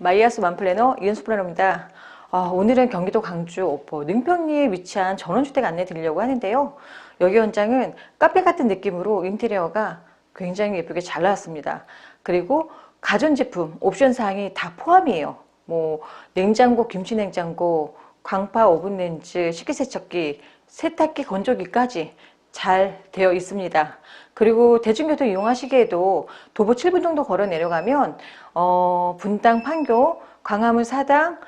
마이아스 만플래너 이은수 플래너입니다. 아, 오늘은 경기도 광주 오포 능평리에 위치한 전원주택 안내 드리려고 하는데요. 여기 현장은 카페 같은 느낌으로 인테리어가 굉장히 예쁘게 잘 나왔습니다. 그리고 가전제품 옵션 사항이 다 포함이에요. 뭐 냉장고, 김치냉장고, 광파 오븐렌즈, 식기세척기, 세탁기, 건조기까지 잘 되어 있습니다. 그리고 대중교통 이용하시기에도 도보 7분 정도 걸어 내려가면 어, 분당 판교, 광화문 사당,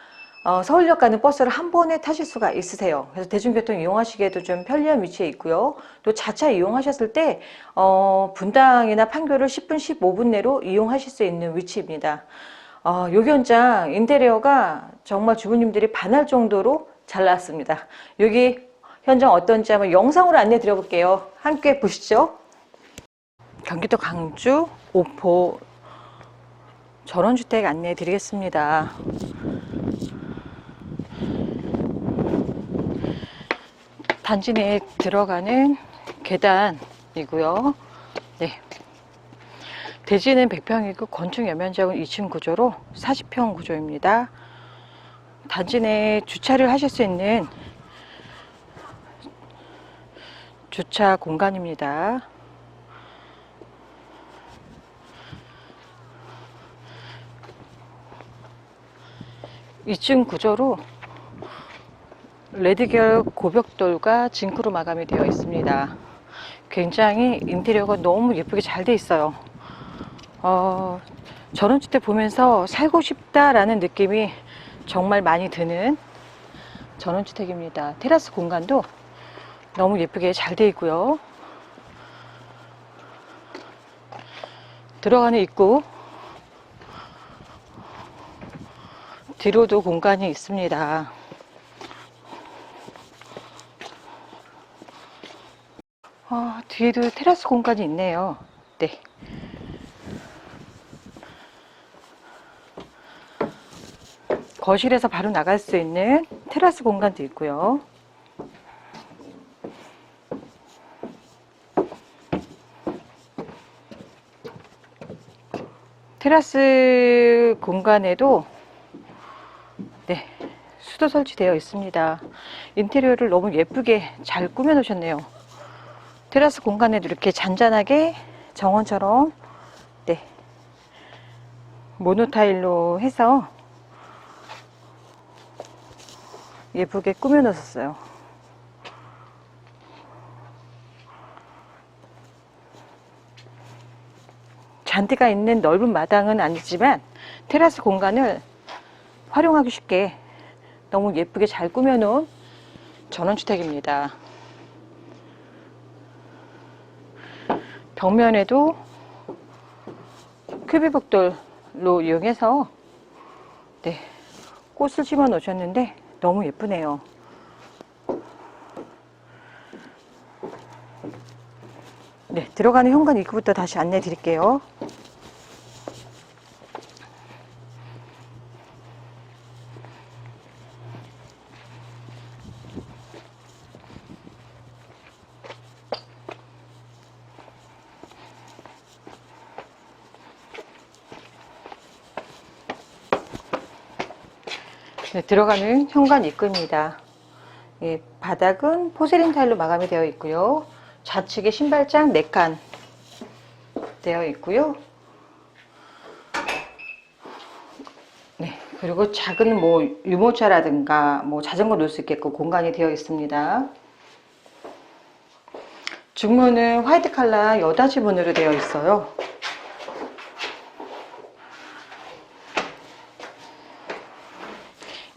어, 서울역 가는 버스를 한 번에 타실 수가 있으세요. 그래서 대중교통 이용하시기에도 좀 편리한 위치에 있고요. 또 자차 이용하셨을 때 어, 분당이나 판교를 10분, 15분 내로 이용하실 수 있는 위치입니다. 어, 요 현장 인테리어가 정말 주부님들이 반할 정도로 잘 나왔습니다. 여기 현장 어떤지 한번 영상으로 안내 드려볼게요. 함께 보시죠. 경기도 광주 오포 전원주택 안내 드리겠습니다. 단지 내에 들어가는 계단이고요. 네. 대지는 100평이고 건축 연면적은 2층 구조로 40평 구조입니다. 단지 내에 주차를 하실 수 있는 주차 공간입니다. 이층 구조로 레드결 고벽돌과 징크로 마감이 되어 있습니다. 굉장히 인테리어가 너무 예쁘게 잘 돼 있어요. 어, 전원주택 보면서 살고 싶다라는 느낌이 정말 많이 드는 전원주택입니다. 테라스 공간도 너무 예쁘게 잘 돼 있고요. 들어가는 입구 뒤로도 공간이 있습니다. 아, 뒤에도 테라스 공간이 있네요. 네. 거실에서 바로 나갈 수 있는 테라스 공간도 있고요. 테라스 공간에도 네, 수도 설치되어 있습니다. 인테리어를 너무 예쁘게 잘 꾸며 놓으셨네요. 테라스 공간에도 이렇게 잔잔하게 정원처럼 네, 모노타일로 해서 예쁘게 꾸며 놓으셨어요. 잔디가 있는 넓은 마당은 아니지만 테라스 공간을 활용하기 쉽게 너무 예쁘게 잘 꾸며놓은 전원주택입니다. 벽면에도 큐비복돌로 이용해서 네, 꽃을 심어 놓으셨는데 너무 예쁘네요. 네, 들어가는 현관 입구부터 다시 안내 드릴게요. 들어가는 현관 입구입니다. 예, 바닥은 포세린 타일로 마감이 되어 있고요. 좌측에 신발장 4칸 되어 있고요. 네, 그리고 작은 뭐 유모차라든가 뭐 자전거 놓을 수 있게끔 공간이 되어 있습니다. 중문은 화이트 칼라 여닫이 문으로 되어 있어요.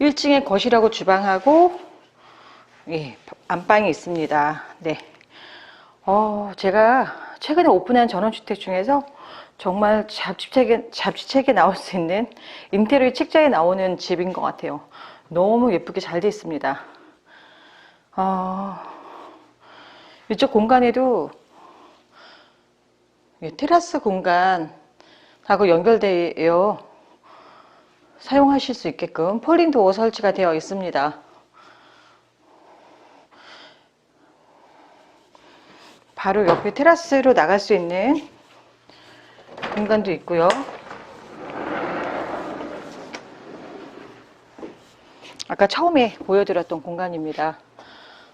1층에 거실하고 주방하고 예, 안방이 있습니다. 네. 어, 제가 최근에 오픈한 전원주택 중에서 정말 잡지책에, 잡지책에 나올 수 있는 인테리어 책자에 나오는 집인 것 같아요. 너무 예쁘게 잘 되어 있습니다. 어, 이쪽 공간에도 예, 테라스 공간하고 연결되어 사용하실 수 있게끔 폴딩 도어 설치가 되어 있습니다. 바로 옆에 테라스로 나갈 수 있는 공간도 있고요. 아까 처음에 보여드렸던 공간입니다.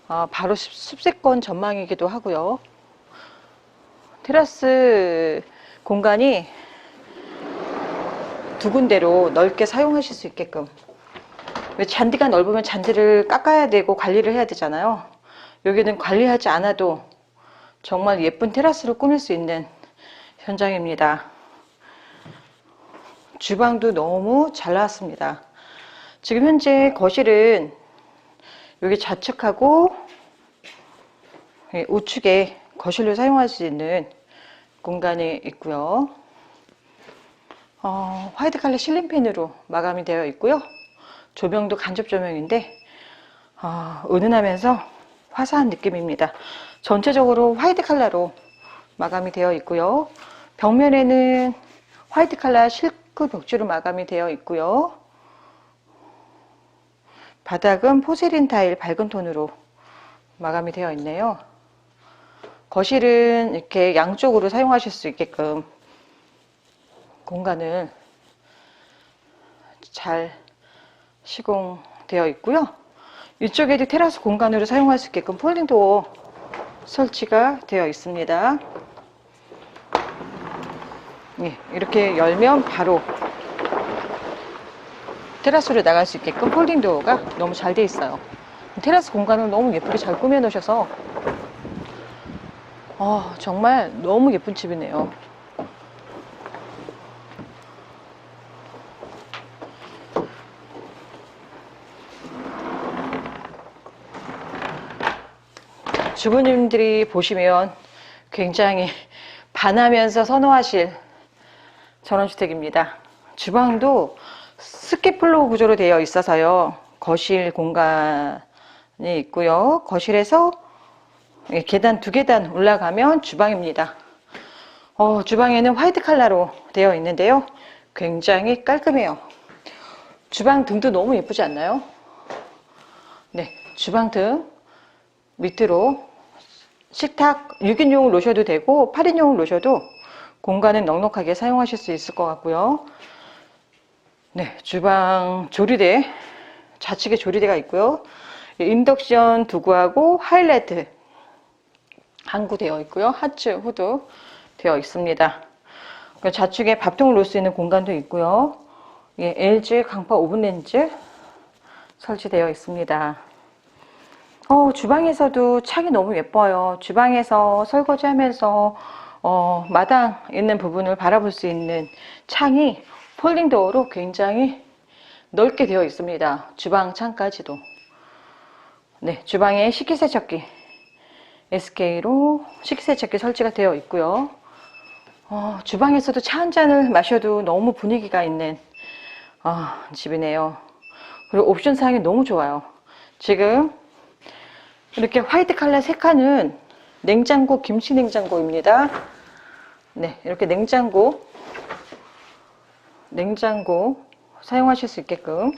아, 바로 습- 습세권 전망이기도 하고요. 테라스 공간이 두 군데로 넓게 사용하실 수 있게끔 왜 잔디가 넓으면 잔디를 깎아야 되고 관리를 해야 되잖아요. 여기는 관리하지 않아도 정말 예쁜 테라스를 꾸밀 수 있는 현장입니다. 주방도 너무 잘 나왔습니다. 지금 현재 거실은 여기 좌측하고 예, 우측에 거실로 사용할 수 있는 공간이 있고요. 어, 화이트 칼라 실링팬으로 마감이 되어 있고요. 조명도 간접 조명인데 어, 은은하면서 화사한 느낌입니다. 전체적으로 화이트 칼라로 마감이 되어 있고요. 벽면에는 화이트 칼라 실크 벽지로 마감이 되어 있고요. 바닥은 포세린 타일 밝은 톤으로 마감이 되어 있네요. 거실은 이렇게 양쪽으로 사용하실 수 있게끔 공간을 잘 시공되어 있고요. 이쪽에도 테라스 공간으로 사용할 수 있게끔 폴딩 도어 설치가 되어 있습니다. 예, 이렇게 열면 바로 테라스로 나갈 수 있게끔 폴딩 도어가 너무 잘 되어 있어요. 테라스 공간을 너무 예쁘게 잘 꾸며 놓으셔서 아, 정말 너무 예쁜 집이네요. 주부님들이 보시면 굉장히 반하면서 선호하실 전원주택입니다. 주방도 스키플로우 구조로 되어 있어서요. 거실 공간이 있고요. 거실에서 예, 계단 두 계단 올라가면 주방입니다. 어, 주방에는 화이트 칼라로 되어 있는데요. 굉장히 깔끔해요. 주방 등도 너무 예쁘지 않나요? 네, 주방 등 밑으로 식탁 6인용을 놓으셔도 되고 8인용을 놓으셔도 공간은 넉넉하게 사용하실 수 있을 것 같고요. 네, 주방 조리대 좌측에 조리대가 있고요. 인덕션 도구하고 하이라이트 한구 되어 있고요. 하츠 후드 되어 있습니다. 그 좌측에 밥통을 놓을 수 있는 공간도 있고요. 예, LG 강파 오븐 렌즈 설치되어 있습니다. 어, 주방에서도 창이 너무 예뻐요. 주방에서 설거지 하면서 어, 마당 있는 부분을 바라볼 수 있는 창이 폴딩도어로 굉장히 넓게 되어 있습니다. 주방 창까지도. 네, 주방에 식기세척기 SK로 식기세척기 설치가 되어 있고요. 어, 주방에서도 차 한 잔을 마셔도 너무 분위기가 있는 어, 집이네요. 그리고 옵션 사항이 너무 좋아요. 지금 이렇게 화이트 칼라 세 칸은 냉장고, 김치 냉장고입니다. 네, 이렇게 냉장고, 냉장고 사용하실 수 있게끔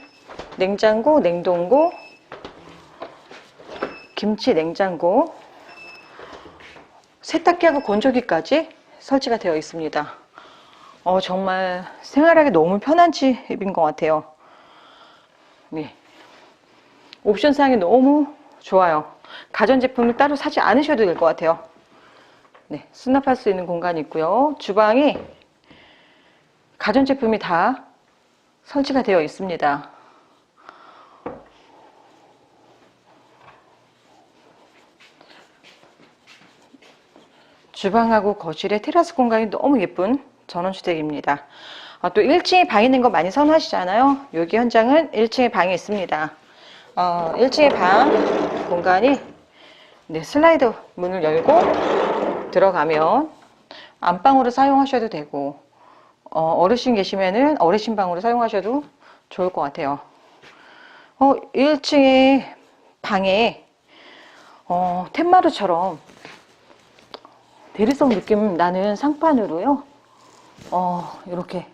냉장고, 냉동고, 김치 냉장고, 세탁기하고 건조기까지 설치가 되어 있습니다. 어, 정말 생활하기 너무 편한 집인 것 같아요. 네. 옵션 사항이 너무 좋아요. 가전제품을 따로 사지 않으셔도 될 것 같아요. 네, 수납할 수 있는 공간이 있고요. 주방이 가전제품이 다 설치가 되어 있습니다. 주방하고 거실의 테라스 공간이 너무 예쁜 전원주택입니다. 아, 또 1층에 방 있는 거 많이 선호하시잖아요. 여기 현장은 1층에 방이 있습니다. 어, 1층의 방 공간이 네, 슬라이드 문을 열고 들어가면 안방으로 사용하셔도 되고 어, 르신 계시면은 어르신 방으로 사용하셔도 좋을 것 같아요. 어, 1층의 방에 어, 텐마루처럼 대리석 느낌 나는 상판으로요. 어, 이렇게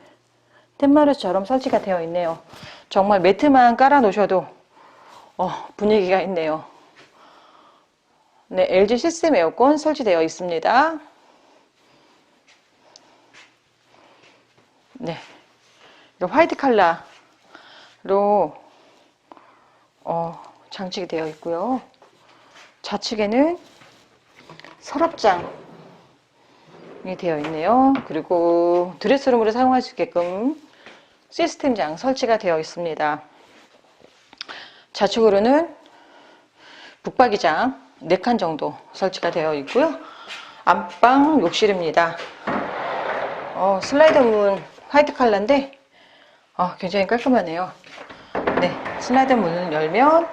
텐마루처럼 설치가 되어 있네요. 정말 매트만 깔아 놓으셔도 어, 분위기가 있네요. 네, LG 시스템 에어컨 설치되어 있습니다. 네, 화이트 칼라로 어, 장치가 되어 있고요. 좌측에는 서랍장이 되어 있네요. 그리고 드레스룸으로 사용할 수 있게끔 시스템장 설치가 되어 있습니다. 좌측으로는 북박이장 4칸 정도 설치가 되어 있고요. 안방 욕실입니다. 어, 슬라이더 문 화이트 컬러인데 어, 굉장히 깔끔하네요. 네, 슬라이더 문을 열면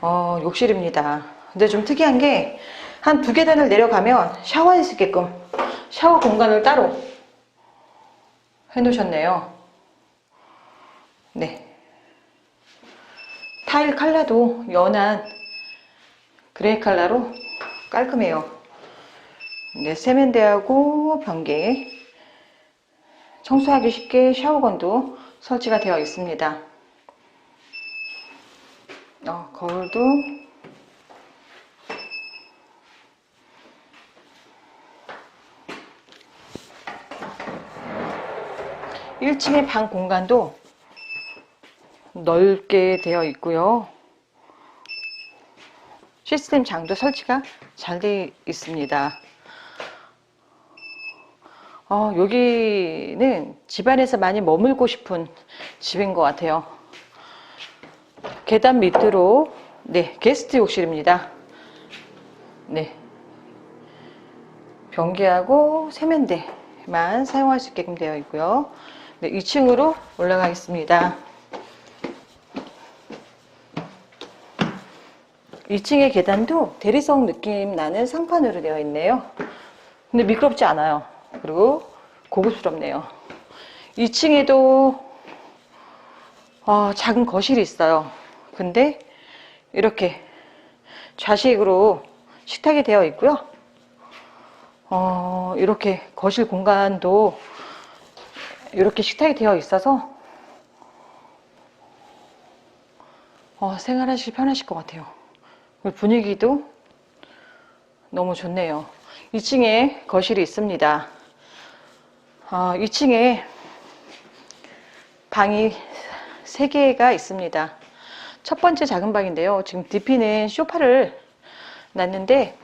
어, 욕실입니다. 근데 좀 특이한 게 한 두 계단을 내려가면 샤워할 수 있게끔 샤워 공간을 따로 해놓으셨네요. 네. 타일 컬러도 연한 그레이 컬러로 깔끔해요. 네, 세면대하고 변기, 청소하기 쉽게 샤워건도 설치가 되어 있습니다. 어, 거울도 1층의 방 공간도 넓게 되어 있고요. 시스템 장도 설치가 잘 되어 있습니다. 어, 여기는 집안에서 많이 머물고 싶은 집인 것 같아요. 계단 밑으로 네 게스트 욕실입니다. 네 변기하고 세면대만 사용할 수 있게끔 되어 있고요. 네 2층으로 올라가겠습니다. 2층의 계단도 대리석 느낌 나는 상판으로 되어 있네요. 근데 미끄럽지 않아요. 그리고 고급스럽네요. 2층에도 어, 작은 거실이 있어요. 근데 이렇게 좌식으로 식탁이 되어 있고요. 어, 이렇게 거실 공간도 이렇게 식탁이 되어 있어서 어, 생활하시기 편하실 것 같아요. 그리고 분위기도 너무 좋네요. 2층에 거실이 있습니다. 어, 2층에 방이 3개가 있습니다. 첫 번째 작은 방인데요. 지금 DP는 쇼파를 놨는데,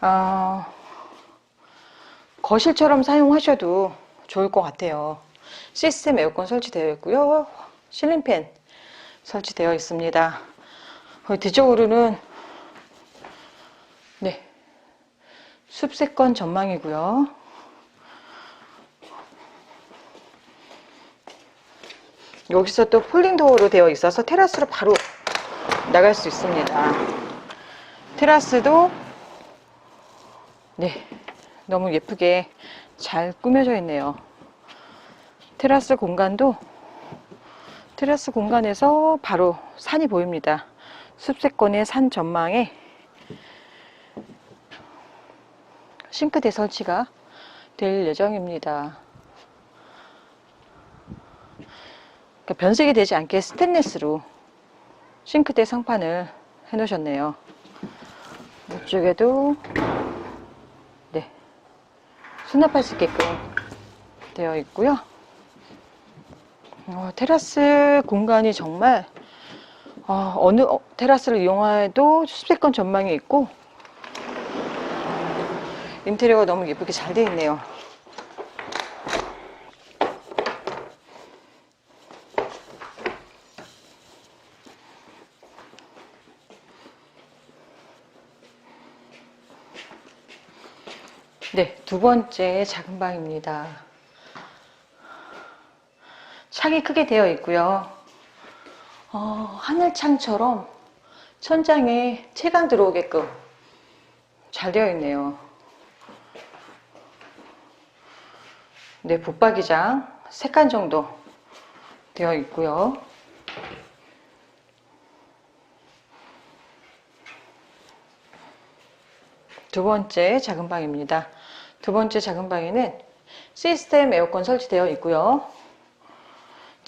어, 거실처럼 사용하셔도 좋을 것 같아요. 시스템 에어컨 설치되어 있고요. 실링팬 설치되어 있습니다. 어, 뒤쪽으로는 네 숲세권 전망이고요. 여기서 또 폴딩 도어로 되어 있어서 테라스로 바로 나갈 수 있습니다. 테라스도 네 너무 예쁘게 잘 꾸며져 있네요. 테라스 공간도 테라스 공간에서 바로 산이 보입니다. 숲세권의 산 전망에 싱크대 설치가 될 예정입니다. 그러니까 변색이 되지 않게 스테인리스로 싱크대 상판을 해 놓으셨네요. 이쪽에도 네 수납할 수 있게끔 되어 있고요. 어, 테라스 공간이 정말 어, 어느 어, 테라스를 이용해도 수색권 전망이 있고 인테리어가 너무 예쁘게 잘 되어 있네요. 네, 두 번째 작은 방입니다. 창이 크게 되어 있고요. 어, 하늘창처럼 천장에 채광 들어오게끔 잘 되어 있네요. 네, 붙박이장 3칸 정도 되어 있고요. 두 번째 작은 방입니다. 두 번째 작은 방에는 시스템 에어컨 설치되어 있고요.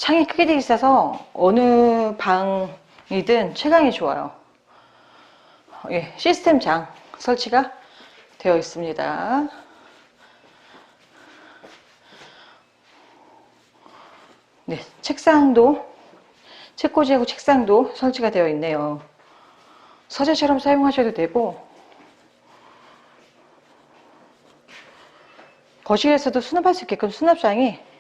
창이 크게 되어 있어서 어느 방이든 채광이 좋아요. 예, 시스템 장 설치가 되어 있습니다. 네, 책상도 책꽂이하고 책상도 설치가 되어 있네요. 서재처럼 사용하셔도 되고 거실에서도 수납할 수 있게끔 수납장이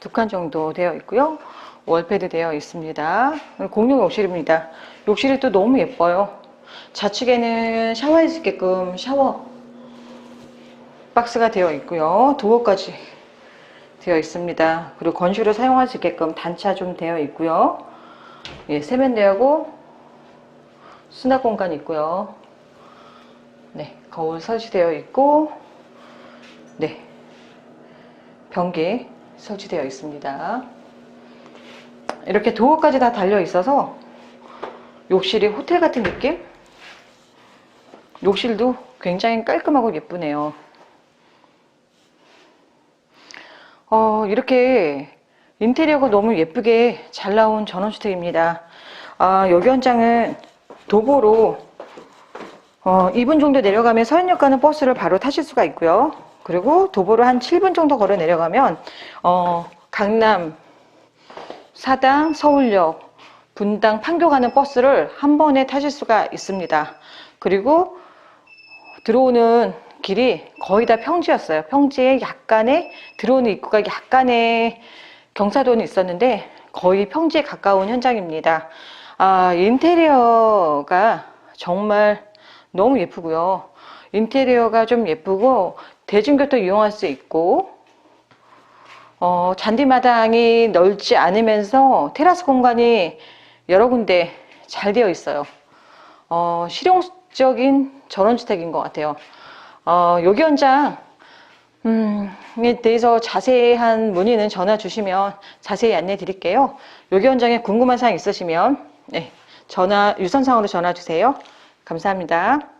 두 칸 정도 되어 있고요. 월패드 되어 있습니다. 공용 욕실입니다. 욕실이 또 너무 예뻐요. 좌측에는 샤워할 수 있게끔 샤워 박스가 되어 있고요. 도어까지 되어 있습니다. 그리고 건조를 사용할 수 있게끔 단차 좀 되어 있고요. 예, 세면대하고 수납 공간 있고요. 네, 거울 설치되어 있고, 네, 변기 설치되어 있습니다. 이렇게 도어까지 다 달려 있어서 욕실이 호텔 같은 느낌? 욕실도 굉장히 깔끔하고 예쁘네요. 어, 이렇게 인테리어가 너무 예쁘게 잘 나온 전원주택입니다. 아, 여기 현장은 도보로 어, 2분 정도 내려가면 서현역 가는 버스를 바로 타실 수가 있고요. 그리고 도보로 한 7분 정도 걸어 내려가면 어, 강남, 사당, 서울역, 분당, 판교 가는 버스를 한 번에 타실 수가 있습니다. 그리고 들어오는 길이 거의 다 평지였어요. 평지에 약간의 들어오는 입구가 약간의 경사도는 있었는데 거의 평지에 가까운 현장입니다. 아, 인테리어가 정말 너무 예쁘고요. 인테리어가 좀 예쁘고 대중교통 이용할 수 있고 어, 잔디마당이 넓지 않으면서 테라스 공간이 여러 군데 잘 되어 있어요. 어, 실용적인 전원주택인 것 같아요. 어, 여기 현장 음, 에 대해서 자세한 문의는 전화 주시면 자세히 안내 드릴게요. 여기 현장에 궁금한 사항 있으시면 네, 전화 유선상으로 전화 주세요. 감사합니다.